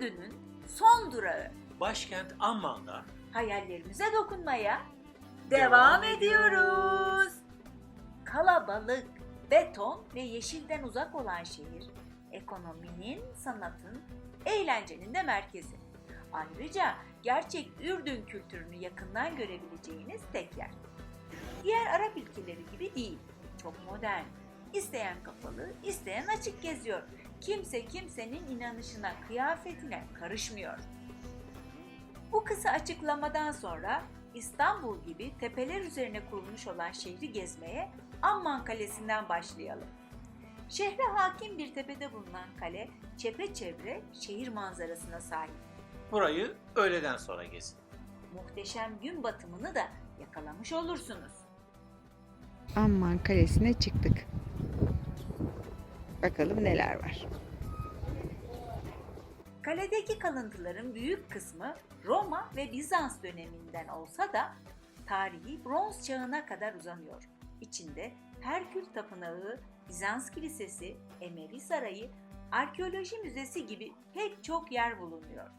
Ürdün'ün son durağı Başkent Amman'da hayallerimize dokunmaya devam ediyoruz. Kalabalık, beton ve yeşilden uzak olan şehir, ekonominin, sanatın, eğlencenin de merkezi. Ayrıca gerçek Ürdün kültürünü yakından görebileceğiniz tek yer. Diğer Arap ülkeleri gibi değil, çok modern. İsteyen kapalı, isteyen açık geziyor. Kimse kimsenin inanışına, kıyafetine karışmıyor. Bu kısa açıklamadan sonra İstanbul gibi tepeler üzerine kurulmuş olan şehri gezmeye Amman Kalesi'nden başlayalım. Şehre hakim bir tepede bulunan kale çepeçevre şehir manzarasına sahip. burayı öğleden sonra gezin. Muhteşem gün batımını da yakalamış olursunuz. Amman Kalesi'ne çıktık. Bakalım neler var. Kaledeki kalıntıların büyük kısmı Roma ve Bizans döneminden olsa da tarihi bronz çağına kadar uzanıyor. İçinde Herkül Tapınağı, Bizans Kilisesi, Emevi Sarayı, Arkeoloji Müzesi gibi pek çok yer bulunuyor.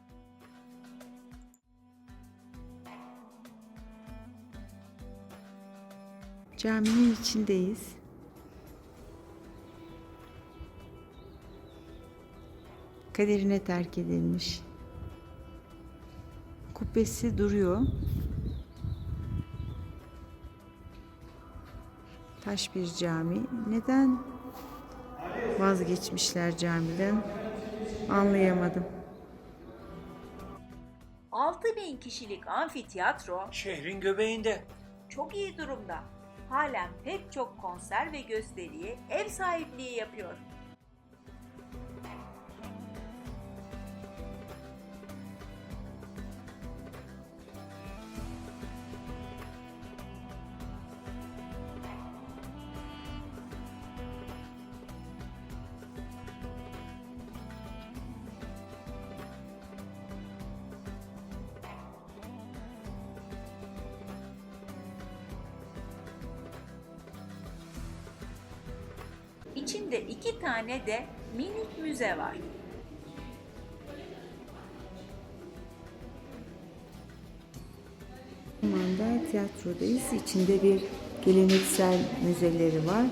Caminin içindeyiz. Kaderine terk edilmiş. Kubbesi duruyor. Taş bir cami. Neden vazgeçmişler camiden? Anlayamadım. 6000 kişilik amfiteyatro Şehrin göbeğinde. çok iyi durumda. Halen pek çok konser ve gösteriye ev sahipliği yapıyor. İçinde iki tane de minik müze var. Manda tiyatrodayız. İçinde bir geleneksel müzeleri var.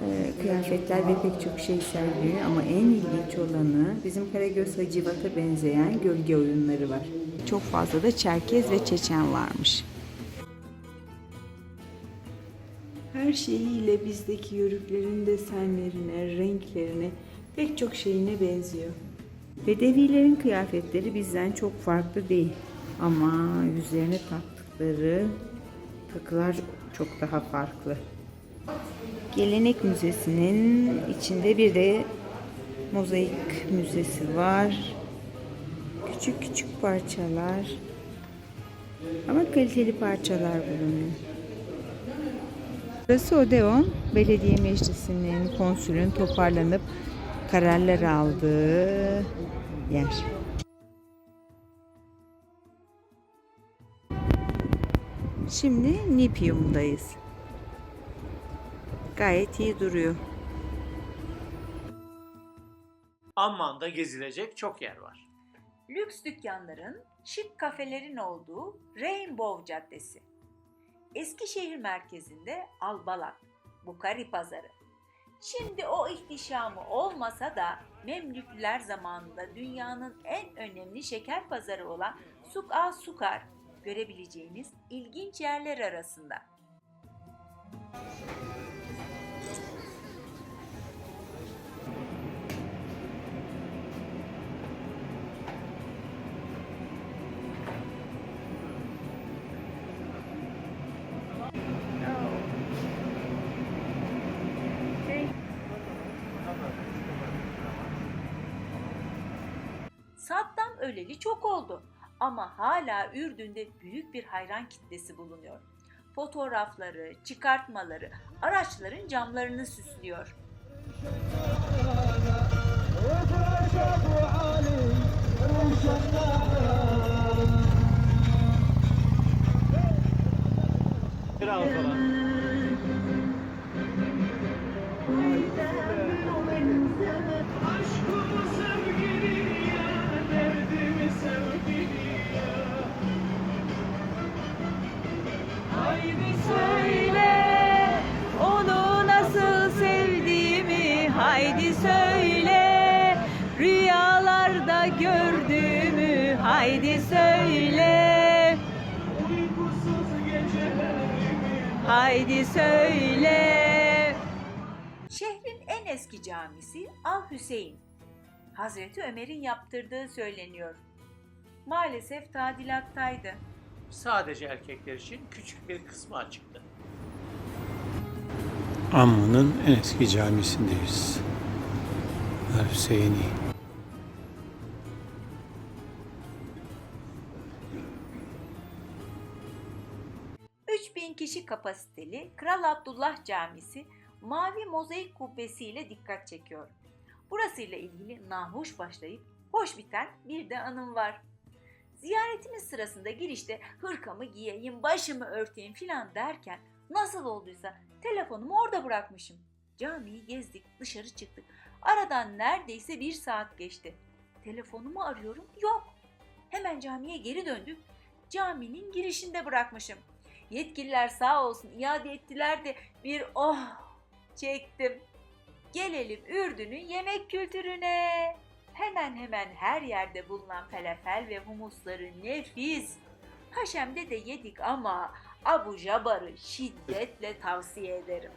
Ee, kıyafetler ve pek çok şey sergiliyor ama en ilginç olanı bizim Karagöz Hacivat'a benzeyen gölge oyunları var. Çok fazla da Çerkez ve Çeçen varmış. Her şeyiyle bizdeki yörüklerin desenlerine, renklerine, pek çok şeyine benziyor. Bedevilerin kıyafetleri bizden çok farklı değil. Ama yüzlerine taktıkları takılar çok daha farklı. Gelenek Müzesi'nin içinde bir de mozaik müzesi var. Küçük küçük parçalar ama kaliteli parçalar bulunuyor. Burası Odeon, belediye meclisinin, konsülün toparlanıp kararlar aldığı yer. Şimdi Nipium'dayız. Gayet iyi duruyor. Amman'da gezilecek çok yer var. Lüks dükkanların, şık kafelerin olduğu Rainbow Caddesi. Eskişehir merkezinde Albalat, Bukari Pazarı. Şimdi o ihtişamı olmasa da Memlüklüler zamanında dünyanın en önemli şeker pazarı olan Suk-a Sukar görebileceğiniz ilginç yerler arasında. Saddam öleli çok oldu ama hala Ürdün'de büyük bir hayran kitlesi bulunuyor. Fotoğrafları, çıkartmaları, araçların camlarını süslüyor. halimi söyle Onu nasıl sevdiğimi haydi söyle Rüyalarda gördüğümü haydi söyle Uykusuz gecelerimi haydi söyle Şehrin en eski camisi Al Hüseyin. Hazreti Ömer'in yaptırdığı söyleniyor. Maalesef tadilattaydı. Sadece erkekler için küçük bir kısmı açıktı. Amman'ın en eski camisindeyiz. Hüseyini. 3000 kişi kapasiteli Kral Abdullah Camisi mavi mozaik kubbesiyle dikkat çekiyor. Burasıyla ilgili nahoş başlayıp hoş biten bir de anım var. Ziyaretimiz sırasında girişte hırkamı giyeyim, başımı örteyim filan derken nasıl olduysa telefonumu orada bırakmışım. Camiyi gezdik, dışarı çıktık. Aradan neredeyse bir saat geçti. Telefonumu arıyorum, yok. Hemen camiye geri döndük. Caminin girişinde bırakmışım. Yetkililer sağ olsun iade ettiler de bir oh çektim. Gelelim Ürdün'ün yemek kültürüne. Hemen hemen her yerde bulunan falafel ve humusları nefis. Haşem'de de yedik ama Abu Jabar'ı şiddetle tavsiye ederim.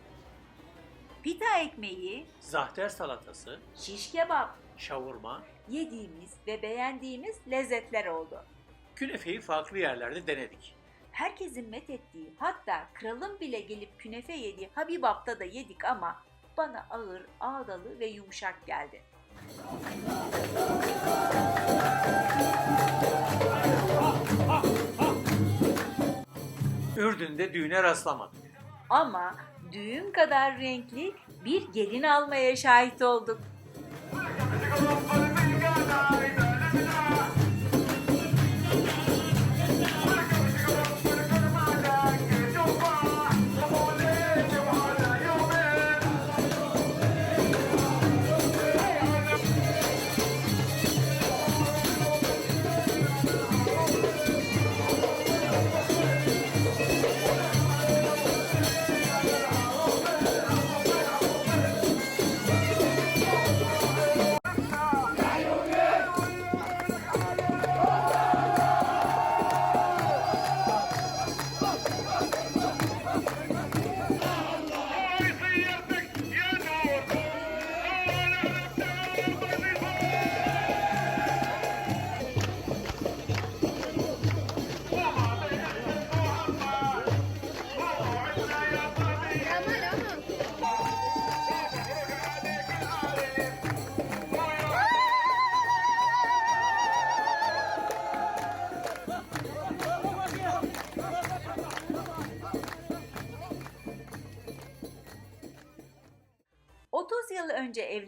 Pita ekmeği, Zahter salatası, şiş kebap şavurma, yediğimiz ve beğendiğimiz lezzetler oldu. künefeyi farklı yerlerde denedik. herkesin met ettiği hatta kralın bile gelip künefe yediği Habibap'ta da yedik ama bana ağır, ağdalı ve yumuşak geldi. Ürdün'de düğüne rastlamadık. Ama düğün kadar renkli bir gelin almaya şahit olduk.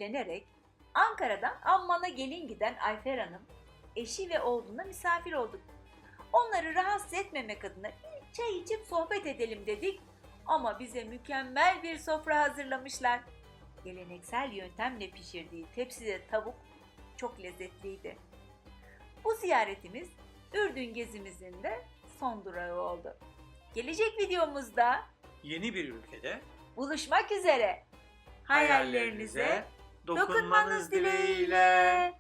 Evlenerek Ankara'dan Amman'a gelin giden Ayfer Hanım, eşi ve oğluna misafir olduk. Onları rahatsız etmemek adına bir çay içip sohbet edelim dedik ama bize mükemmel bir sofra hazırlamışlar. Geleneksel yöntemle pişirdiği tepside tavuk çok lezzetliydi. Bu ziyaretimiz Ürdün gezimizin de son durağı oldu. Gelecek videomuzda Yeni bir ülkede buluşmak üzere. Hayallerinize dokunmanız dileğiyle.